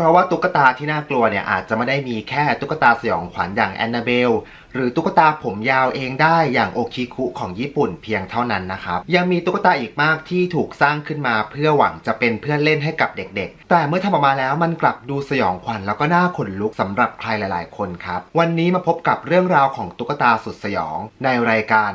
ราะว่าตุ๊กตาที่น่ากลัวเนี่ยอาจจะไม่ได้มีแค่ตุ๊กตาสยองขวัญอย่างแอนนาเบลหรือตุ๊กตาผมยาวเองได้อย่างโอคิคุของญี่ปุ่นเพียงเท่านั้นนะครับ ยังมีตุ๊กตาอีกมากที่ถูกสร้างขึ้นมาเพื่อหวังจะเป็นเพื่อนเล่นให้กับเด็กๆ แต่เมื่อทำออกมาแล้วมันกลับดูสยองขวัญแล้วก็น่าขนลุกสำหรับใครหลายๆ คนครับ วันนี้มาพบกับเรื่องราวของตุ๊กตาสุดสยองในรายการ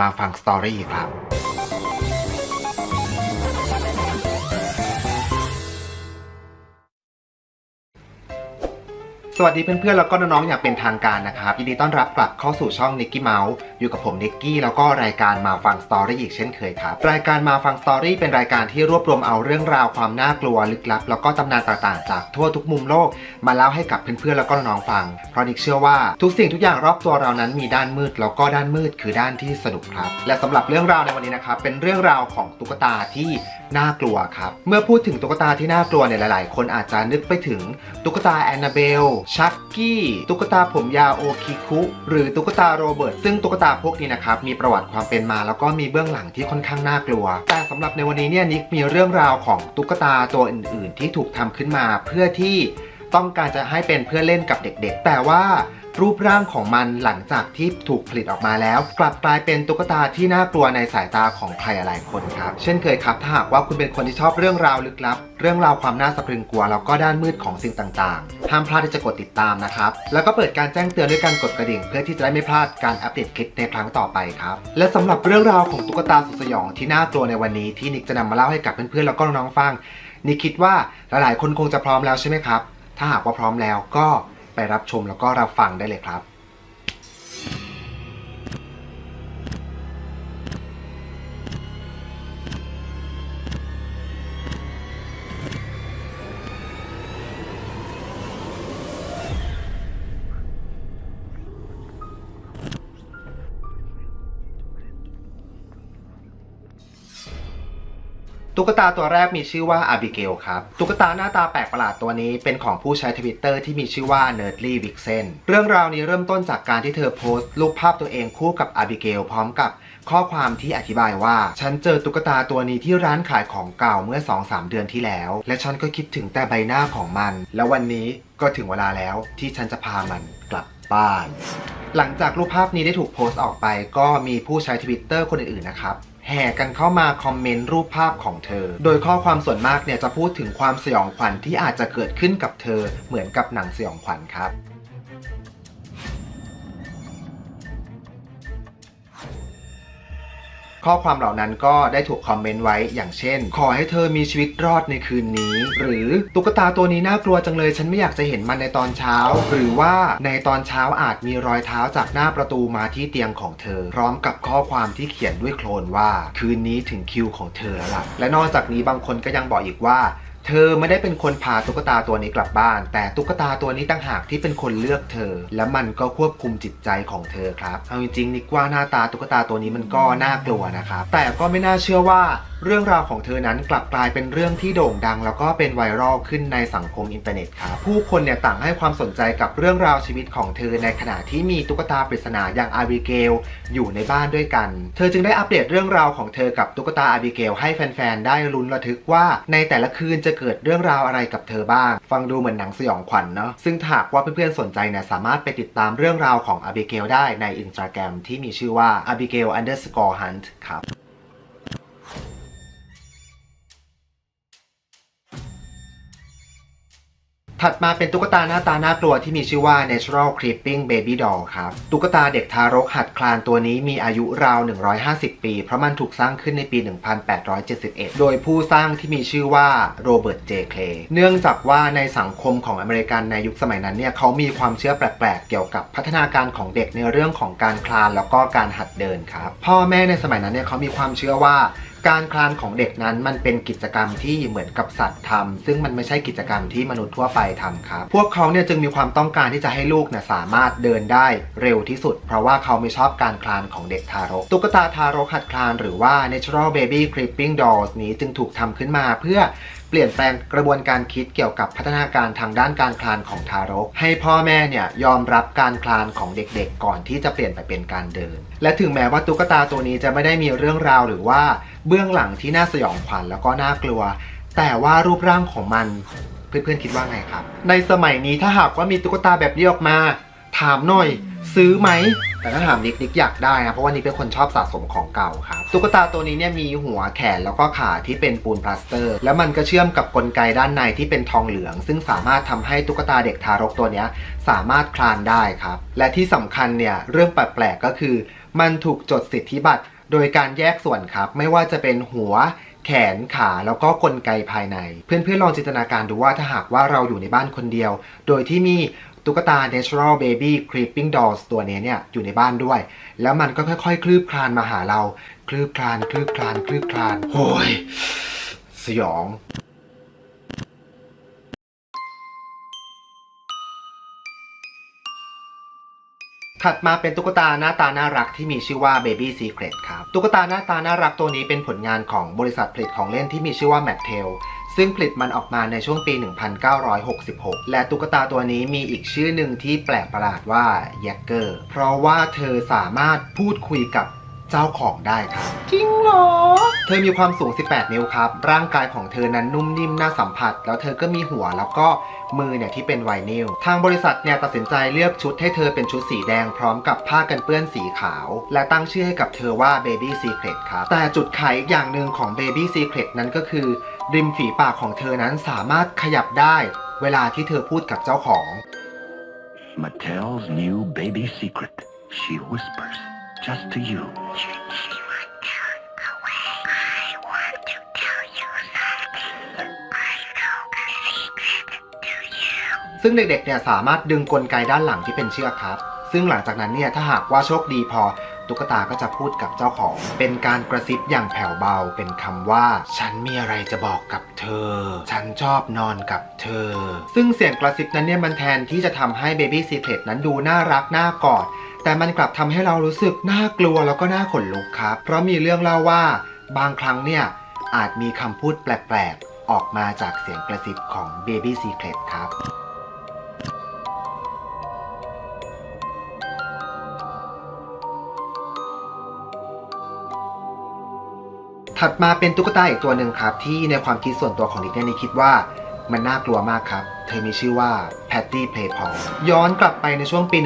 มาฟังสตอรี่ครับ สวัสดีเพื่อนๆ แล้วก็น้องๆ อย่างเป็นทางการนะครับ ยินดีต้อนรับกลับเข้าสู่ช่องนิกกี้เมาส์อยู่กับผมนิกกี้แล้วก็รายการมาฟังสตอรี่อีกเช่นเคยครับ รายการมาฟังสตอรี่เป็นรายการที่รวบรวมเอาเรื่องราวความน่ากลัวลึกลับ แล้วก็ตำนานต่างๆ จากทั่วทุกมุมโลก มาเล่าให้กับเพื่อนๆ แล้วก็น้องๆ ฟัง เพราะนิกเชื่อว่าทุกสิ่งทุกอย่างรอบตัวเรานั้นมีด้านมืดแล้วก็ด้านมืดคือด้านที่สนุกครับ และสำหรับเรื่องราวในวันนี้นะครับเป็นเรื่องราวของตุ๊กตาที่น่ากลัวครับเมื่อพูดถึงตุ๊กตาที่น่ากลัวเนี่ยหลาย ๆ คนอาจจะนึกไปถึงตุ๊กตาแอนนาเบลชักกี้ ตุ๊กตาผมยาวโอคิคุ หรือตุ๊กตาโรเบิร์ต ซึ่งตุ๊กตาพวกนี้นะครับ มีประวัติความเป็นมาแล้วก็มีเบื้องหลังที่ค่อนข้างน่ากลัว แต่สำหรับในวันนี้เนี่ยนิกมีเรื่องราวของตุ๊กตาตัวอื่น ๆ ที่ถูกทำขึ้นมาเพื่อที่ ต้องการจะให้เป็นเพื่อเล่นกับเด็กๆ แต่ว่ารูปร่างของมันหลังจากที่ถูกผลิตออกมาแล้ว กลับกลายเป็นตุ๊กตาที่น่ากลัวในสายตาของใครหลายคนครับ เช่นเคยครับถ้าหากว่าคุณเป็นคนที่ชอบเรื่องราวลึกลับ เรื่องราวความน่าสะพรึงกลัวแล้วก็ด้านมืดของสิ่งต่างๆห้ามพลาดที่จะกดติดตามนะครับ แล้วก็เปิดการแจ้งเตือนด้วยการกดกระดิ่ง เพื่อที่จะได้ไม่พลาดการอัปเดตคลิปในครั้งต่อไปครับและสำหรับเรื่องราวของตุ๊กตาสุดสยองที่น่ากลัวในวันนี้ที่นิกจะนำมาเล่าให้กับเพื่อนๆแล้วก็น้องๆฟังนิกคิดว่าหลายๆ คนคงจะพร้อมแล้วใช่ไหมครับ ถ้าหากว่าพร้อมแล้วก็ไปรับชมแล้วก็รับฟังได้เลยครับ ตุ๊กตาตัวแรกมีชื่อว่าอาบิเกลครับ ตุ๊กตาหน้าตาแปลกประหลาดตัวนี้เป็นของผู้ใช้ทวิตเตอร์ที่มีชื่อว่า n e r d l y Vixen เรื่องราวนี้เริ่มต้นจากการที่เธอโพสต์รูปภาพตัวเองคู่กับอาบิเกลพร้อมกับข้อความที่อธิบายว่า ฉันเจอตุ๊กตาตัวนี้ที่ร้านขายของเก่าเมื่อ 2-3 เดือนที่แล้ว และฉันก็คิดถึงแต่ใบหน้าของมัน แล้ววันนี้ก็ถึงเวลาแล้วที่ฉันจะพามันกลับบ้าน หลังจากรูปภาพนี้ได้ถูกโพสต์ออกไป ก็มีผู้ใช้ทวิตเตอร์คนอื่นๆนะครับ แห่กันเข้ามาคอมเมนต์รูปภาพของเธอ โดยข้อความส่วนมากเนี่ยจะพูดถึงความสยองขวัญที่อาจจะเกิดขึ้นกับเธอเหมือนกับหนังสยองขวัญครับ ข้อความเหล่านั้นก็ได้ถูกคอมเมนต์ไว้อย่างเช่น ขอให้เธอมีชีวิตรอดในคืนนี้ หรือตุ๊กตาตัวนี้น่ากลัวจังเลยฉันไม่อยากจะเห็นมันในตอนเช้า หรือว่าในตอนเช้าอาจมีรอยเท้าจากหน้าประตูมาที่เตียงของเธอ พร้อมกับข้อความที่เขียนด้วยโคลนว่า คืนนี้ถึงคิวของเธอแล้วล่ะและนอกจากนี้บางคนก็ยังบอกอีกว่า เธอไม่ได้เป็นคนพาตุ๊กตาตัวนี้กลับบ้าน แต่ตุ๊กตาตัวนี้ต่างหากที่เป็นคนเลือกเธอ และมันก็ควบคุมจิตใจของเธอครับเอาจริงๆนิกว่าหน้าตาตุ๊กตาตัวนี้มันก็น่ากลัวนะครับแต่ก็ไม่น่าเชื่อว่า เรื่องราวของเธอนั้นกลับกลายเป็นเรื่องที่โด่งดัง แล้วก็เป็นไวรัลขึ้นในสังคมอินเทอร์เน็ตครับผู้คนเนี่ยต่างให้ความสนใจกับเรื่องราวชีวิตของเธอในขณะที่มีตุ๊กตาปริศนาอย่างอาบิเกลอยู่ในบ้านด้วยกัน เธอจึงได้อัปเดตเรื่องราวของเธอกับตุ๊กตาอาบิเกลให้แฟนๆได้ลุ้นระทึกว่า ในแต่ละคืนจะเกิดเรื่องราวอะไรกับเธอบ้าง ฟังดูเหมือนหนังสยองขวัญเนาะซึ่งถาหากว่าเพื่อนๆสนใจเนี่ยสามารถไปติดตามเรื่องราวของอาบิเกลได้ในอินสตาแกรมที่มีชื่อว่า abigail underscore hunt ครับ ถัดมาเป็นตุ๊กตาหน้าตาน่ากลัวที่มีชื่อว่า Natural Creeping Baby Doll ครับ ตุ๊กตาเด็กทารกหัดคลานตัวนี้มีอายุราว 150 ปี เพราะมันถูกสร้างขึ้นในปี 1871 โดยผู้สร้างที่มีชื่อว่าโรเบิร์ต เจ เคลเนื่องจากว่าในสังคมของอเมริกันในยุคสมัยนั้นเนี่ยเขามีความเชื่อแปลกๆ เกี่ยวกับพัฒนาการของเด็กในเรื่องของการคลานแล้วก็การหัดเดินครับ พ่อแม่ในสมัยนั้นเนี่ยเขามีความเชื่อว่า การคลานของเด็กนั้นมันเป็นกิจกรรมที่เหมือนกับสัตว์ทำซึ่งมันไม่ใช่กิจกรรมที่มนุษย์ทั่วไปทำครับ พวกเขาเนี่ยจึงมีความต้องการที่จะให้ลูกเนี่ยสามารถเดินได้เร็วที่สุด เพราะว่าเขาไม่ชอบการคลานของเด็กทารก ตุ๊กตาทารกหัดคลานหรือว่า natural baby creeping dolls นี้จึงถูกทำขึ้นมาเพื่อ เปลี่ยนแปลงกระบวนการคิดเกี่ยวกับพัฒนาการทางด้านการคลานของทารก ให้พ่อแม่เนี่ยยอมรับการคลานของเด็กๆ ก่อนที่จะเปลี่ยนไปเป็นการเดิน และถึงแม้ว่าตุ๊กตาตัวนี้จะไม่ได้มีเรื่องราวหรือว่าเบื้องหลังที่น่าสยองขวัญแล้วก็น่ากลัว แต่ว่ารูปร่างของมันเพื่อนๆคิดว่าไงครับ ในสมัยนี้ถ้าหากว่ามีตุ๊กตาแบบนี้ออกมา ถามหน่อย ซื้อไหม แต่ถ้าถามนิกนิกอยากได้นะ เพราะว่านิกเป็นคนชอบสะสมของเก่าครับ ตุ๊กตาตัวนี้เนี่ยมีหัวแขนแล้วก็ขาที่เป็นปูนพลาสเตอร์ แล้วมันก็เชื่อมกับกลไกด้านในที่เป็นทองเหลือง ซึ่งสามารถทำให้ตุ๊กตาเด็กทารกตัวนี้สามารถคลานได้ครับ และที่สำคัญเนี่ยเรื่องแปลกๆก็คือ มันถูกจดสิทธิบัตรโดยการแยกส่วนครับ ไม่ว่าจะเป็นหัวแขนขาแล้วก็กลไกภายใน เพื่อนๆลองจินตนาการดูว่าถ้าหากว่าเราอยู่ในบ้านคนเดียว โดยที่มี ตุ๊กตา Natural Baby Creeping Dolls ตัวนี้เนี่ยอยู่ในบ้านด้วย แล้วมันก็ค่อยๆ คลืบคลานมาหาเรา คลืบคลาน คลืบคลาน คลืบคลานโอ้ยสยองถัดมาเป็นตุ๊กตาหน้าตาน่ารักที่มีชื่อว่า Baby Secret ครับ ตุ๊กตาหน้าตาน่ารักตัวนี้เป็นผลงานของบริษัทผลิตของเล่นที่มีชื่อว่า Mattel ซึ่งผลิตมันออกมาในช่วงปี 1966 และตุ๊กตาตัวนี้มีอีกชื่อหนึ่งที่แปลกประหลาดว่า Yacker เพราะว่าเธอสามารถพูดคุยกับเจ้าของได้ครับ จริงเหรอ เธอมีความสูง 18 นิ้วครับ ร่างกายของเธอนั้นนุ่มนิ่มน่าสัมผัส แล้วเธอก็มีหัวแล้วก็มือเนี่ยที่เป็นไวนิล ทางบริษัทเนี่ยตัดสินใจเลือกชุดให้เธอเป็นชุดสีแดงพร้อมกับผ้ากันเปื้อนสีขาว และตั้งชื่อให้กับเธอว่า Baby Secret ครับ แต่จุดขายอีกอย่างหนึ่งของ Baby Secret นั้นก็คือ ริมฝีปากของเธอนั้นสามารถขยับได้เวลาที่เธอพูดกับเจ้าของ Mattel's new baby secret. She whispers just to you. ซึ่งเด็กๆเนี่ยสามารถดึงกลไกด้านหลังที่เป็นเชือกครับ ซึ่งหลังจากนั้นเนี่ยถ้าหากว่าโชคดีพอ ตุ๊กตาก็จะพูดกับเจ้าของ เป็นการกระซิบอย่างแผ่วเบาเป็นคำว่า ฉันมีอะไรจะบอกกับเธอ ฉันชอบนอนกับเธอ ซึ่งเสียงกระซิบนั้นเนี่ยมันแทนที่จะทำให้ Baby Secret นั้นดูน่ารักน่ากอดแต่มันกลับทำให้เรารู้สึกน่ากลัวแล้วก็น่าขนลุกครับ เพราะมีเรื่องเล่าว่าบางครั้งเนี่ยอาจมีคำพูดแปลกๆ ออกมาจากเสียงกระซิบของ Baby Secret ครับ ถัดมาเป็นตุ๊กตาอีกตัวหนึ่งครับ ที่ในความคิดส่วนตัวของนิกเนี่ยนิกคิดว่ามันน่ากลัวมากครับ เธอมีชื่อว่า Patty Playpaw ย้อนกลับไปในช่วงปี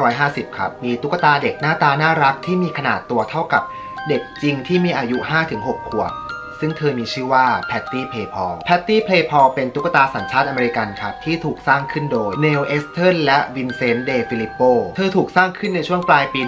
1950 ครับ มีตุ๊กตาเด็กหน้าตาน่ารักที่มีขนาดตัวเท่ากับเด็กจริงที่มีอายุ 5-6 ขวบ ซึ่งเธอมีชื่อว่า Patty Playpaw Patty Playpaw เป็นตุ๊กตาสัญชาติอเมริกันครับ ที่ถูกสร้างขึ้นโดย Neil Easton และ Vincent De Filippo เธอถูกสร้างขึ้นในช่วงปลายปี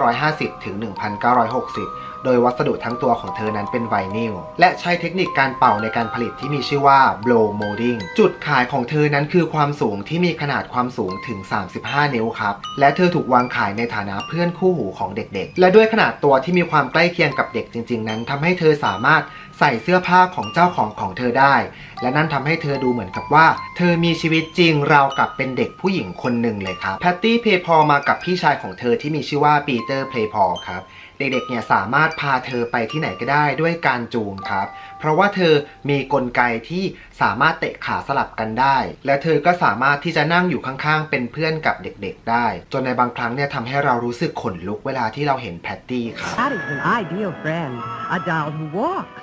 1950 ถึง 1960 โดยวัสดุทั้งตัวของเธอนั้นเป็นไวนิลและใช้เทคนิคการเป่าในการผลิตที่มีชื่อว่า blow molding จุดขายของเธอนั้นคือความสูงที่มีขนาดความสูงถึง 35 นิ้วครับ และเธอถูกวางขายในฐานะเพื่อนคู่หูของเด็กๆ และด้วยขนาดตัวที่มีความใกล้เคียงกับเด็กจริง ๆ นั้นทำให้เธอสามารถใส่เสื้อผ้าของเจ้าของของเธอได้ และนั่นทำให้เธอดูเหมือนกับว่า เธอมีชีวิตจริงราวกับเป็นเด็กผู้หญิงคนหนึ่งเลยครับ แพตตี้เพย์พอมากับพี่ชายของเธอที่มีชื่อว่าปีเตอร์เพย์พอครับ เด็กๆเนี่ยสามารถพาเธอไปที่ไหนก็ได้ด้วยการจูงครับ เพราะว่าเธอมีกลไกที่สามารถเตะขาสลับกันได้ และเธอก็สามารถที่จะนั่งอยู่ข้างๆ เป็นเพื่อนกับเด็กๆ ได้ จนในบางครั้งเนี่ยทำให้เรารู้สึกขนลุกเวลาที่เราเห็นแพตตี้ครับ That is an ideal friend. A doll who walks.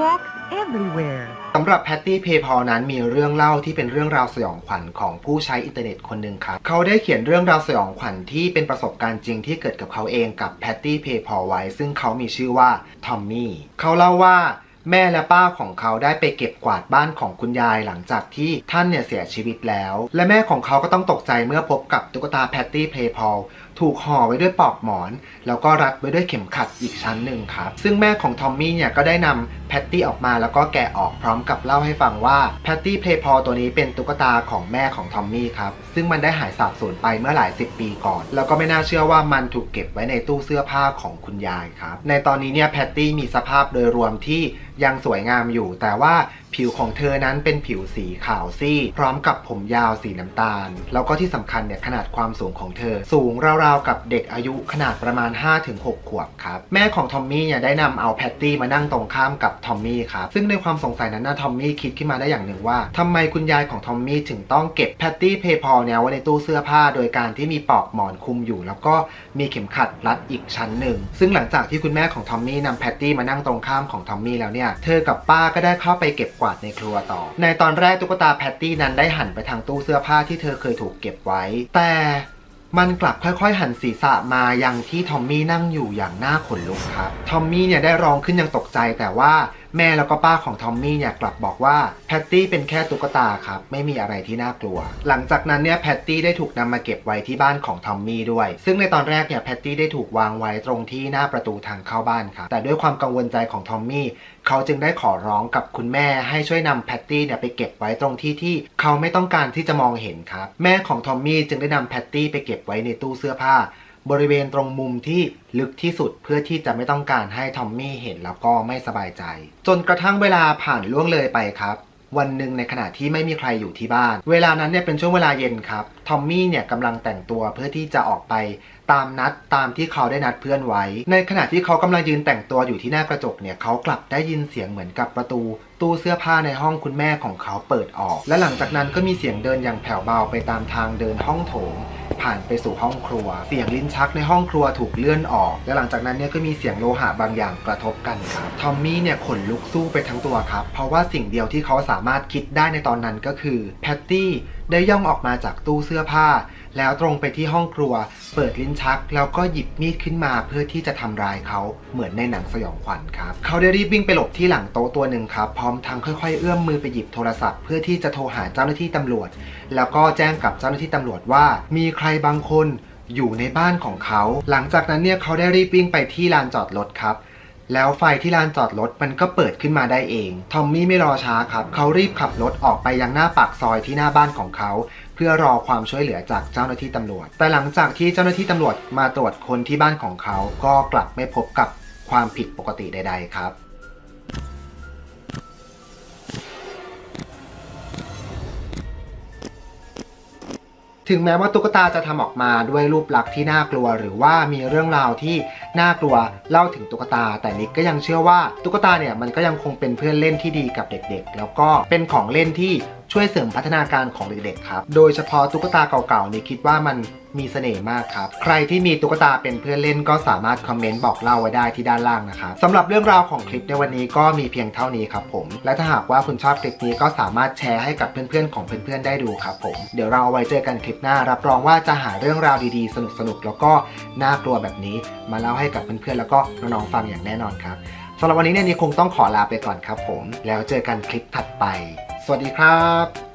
Walks everywhere. สำหรับแพตตี้เพย์พอนั้นมีเรื่องเล่าที่เป็นเรื่องราวสยองขวัญของผู้ใช้อินเทอร์เน็ตคนหนึ่งครับ เขาได้เขียนเรื่องราวสยองขวัญที่เป็นประสบการณ์จริงที่เกิดกับเขาเองกับแพตตี้เพย์พอไว้ ซึ่งเขามีชื่อว่าทอมมี่เขาเล่าว่าแม่และป้าของเขาได้ไปเก็บกวาดบ้านของคุณยายหลังจากที่ท่านเนี่ยเสียชีวิตแล้ว และแม่ของเขาก็ต้องตกใจเมื่อพบกับตุ๊กตาแพตตี้เพย์พอล ถูกห่อไว้ด้วยปลอกหมอน แล้วก็รัดไว้ด้วยเข็มขัดอีกชั้นหนึ่งครับ ซึ่งแม่ของทอมมี่เนี่ยก็ได้นำแพตตี้ออกมาแล้วก็แกะออกพร้อมกับเล่าให้ฟังว่าแพตตี้เพย์พอตัวนี้เป็นตุ๊กตาของแม่ของทอมมี่ครับ ซึ่งมันได้หายสาบสูญไปเมื่อหลายสิบปีก่อน แล้วก็ไม่น่าเชื่อว่ามันถูกเก็บไว้ในตู้เสื้อผ้าของคุณยายครับ ในตอนนี้เนี่ยแพตตี้มีสภาพโดยรวมที่ยังสวยงามอยู่ แต่ว่าผิวของเธอนั้นเป็นผิวสีขาวซีพร้อมกับผมยาวสีน้ำตาล แล้วก็ที่สำคัญเนี่ยขนาดความสูงของเธอสูงรราวกับเด็กอายุขนาดประมาณ 5-6 ขวบครับ แม่ของทอมมี่เนี่ยได้นำเอาแพตตี้มานั่งตรงข้ามกับทอมมี่ครับ ซึ่งในความสงสัยนั้นนะทอมมี่คิดขึ้นมาได้อย่างหนึ่งว่าทำไมคุณยายของทอมมี่ถึงต้องเก็บแพตตี้เพย์พอเนี่ยไว้ในตู้เสื้อผ้า โดยการที่มีปลอกหมอนคุมอยู่ แล้วก็มีเข็มขัดรัดอีกชั้นหนึ่ง ซึ่งหลังจากที่คุณแม่ของทอมมี่นำแพตตี้มานั่งตรงข้ามของทอมมี่แล้วเนี่ย เธอกับป้าก็ได้เข้าไปเก็บกวาดในครัวต่อ ในตอนแรกตุ๊กตาแพตตี้นั้นได้หันไปทางตู้เสื้อผ้าที่เธอเคยถูกเก็บไว้ แต่ มันกลับค่อยๆ หันศีรษะมายังที่ทอมมี่นั่งอยู่อย่างน่าขนลุกครับ ทอมมี่เนี่ยได้ร้องขึ้นอย่างตกใจแต่ว่าแม่แล้วก็ป้าของทอมมี่เนี่ยกลับบอกว่าแพตตี้เป็นแค่ตุ๊กตาครับ ไม่มีอะไรที่น่ากลัว หลังจากนั้นเนี่ยแพตตี้ได้ถูกนำมาเก็บไว้ที่บ้านของทอมมี่ด้วย ซึ่งในตอนแรกเนี่ยแพตตี้ได้ถูกวางไว้ตรงที่หน้าประตูทางเข้าบ้านครับแต่ด้วยความกังวลใจของทอมมี่เขาจึงได้ขอร้องกับคุณแม่ให้ช่วยนำแพตตี้เนี่ยไปเก็บไว้ตรงที่ที่เขาไม่ต้องการที่จะมองเห็นครับแม่ของทอมมี่จึงได้นำแพตตี้ไปเก็บไว้ในตู้เสื้อผ้า บริเวณตรงมุมที่ลึกที่สุดเพื่อที่จะไม่ต้องการให้ทอมมี่เห็นแล้วก็ไม่สบายใจ จนกระทั่งเวลาผ่านล่วงเลยไปครับวันหนึ่งในขณะที่ไม่มีใครอยู่ที่บ้าน เวลานั้นเนี่ยเป็นช่วงเวลาเย็นครับ ทอมมี่เนี่ยกำลังแต่งตัวเพื่อที่จะออกไป ตามนัดตามที่เขาได้นัดเพื่อนไว้ ในขณะที่เขากำลังยืนแต่งตัวอยู่ที่หน้ากระจกเนี่ยเขากลับได้ยินเสียงเหมือนกับประตู ตู้เสื้อผ้าในห้องคุณแม่ของเขาเปิดออก และหลังจากนั้นก็มีเสียงเดินอย่างแผ่วเบาไปตามทางเดินห้องโถงผ่านไปสู่ห้องครัว เสียงลิ้นชักในห้องครัวถูกเลื่อนออก และหลังจากนั้นเนี่ยก็มีเสียงโลหะบางอย่างกระทบกันครับ ทอมมี่เนี่ยขนลุกสู้ไปทั้งตัวครับ เพราะว่าสิ่งเดียวที่เขาสามารถคิดได้ในตอนนั้นก็คือ แพตตี้ได้ย่องออกมาจากตู้เสื้อผ้า แล้วตรงไปที่ห้องครัว เปิดลิ้นชัก แล้วก็หยิบมีดขึ้นมาเพื่อที่จะทำร้ายเขาเหมือนในหนังสยองขวัญครับ เขาได้รีบวิ่งไปหลบที่หลังโต๊ะตัวหนึ่งครับพร้อมทั้งค่อยๆ เอื้อมมือไปหยิบโทรศัพท์เพื่อที่จะโทรหาเจ้าหน้าที่ตำรวจ แล้วก็แจ้งกับเจ้าหน้าที่ตำรวจว่า มีใครบางคนอยู่ในบ้านของเขา หลังจากนั้นเนี่ยเขาได้รีบวิ่งไปที่ลานจอดรถครับ แล้วไฟที่ลานจอดรถมันก็เปิดขึ้นมาได้เอง ทอมมี่ไม่รอช้าครับ เขารีบขับรถออกไปยังหน้าปากซอยที่หน้าบ้านของเขา เพื่อรอความช่วยเหลือจากเจ้าหน้าที่ตำรวจ แต่หลังจากที่เจ้าหน้าที่ตำรวจมาตรวจคนที่บ้านของเขา ก็กลับไม่พบกับความผิดปกติใด ๆ ครับ ถึงแม้ว่าตุ๊กตาจะทำออกมาด้วยรูปลักษณ์ที่น่ากลัว หรือว่ามีเรื่องราวที่น่ากลัวเล่าถึงตุ๊กตา แต่นิกก็ยังเชื่อว่าตุ๊กตาเนี่ยมันก็ยังคงเป็นเพื่อนเล่นที่ดีกับเด็กๆ แล้วก็เป็นของเล่นที่ช่วยเสริมพัฒนาการของเด็กๆครับ โดยเฉพาะตุ๊กตาเก่าๆนี่คิดว่ามันมีเสน่ห์มากครับ ใครที่มีตุ๊กตาเป็นเพื่อนเล่นก็สามารถคอมเมนต์บอกเล่าไว้ได้ที่ด้านล่างนะครับสำหรับเรื่องราวของคลิปในวันนี้ก็มีเพียงเท่านี้ครับผม และถ้าหากว่าคุณชอบคลิปนี้ก็สามารถแชร์ให้กับเพื่อนๆของเพื่อนๆได้ดูครับผม เดี๋ยวเราเอาไว้เจอกันคลิปหน้า รับรองว่าจะหาเรื่องราวดีๆ สนุกๆแล้วก็น่ากลัวแบบนี้ มาเล่าให้กับเพื่อนๆแล้วก็น้องๆฟังอย่างแน่นอนครับสำหรับวันนี้เนี่ยนี่คงต้องขอลาไปก่อนครับผม แล้วเจอกันคลิปถัดไป สวัสดีครับ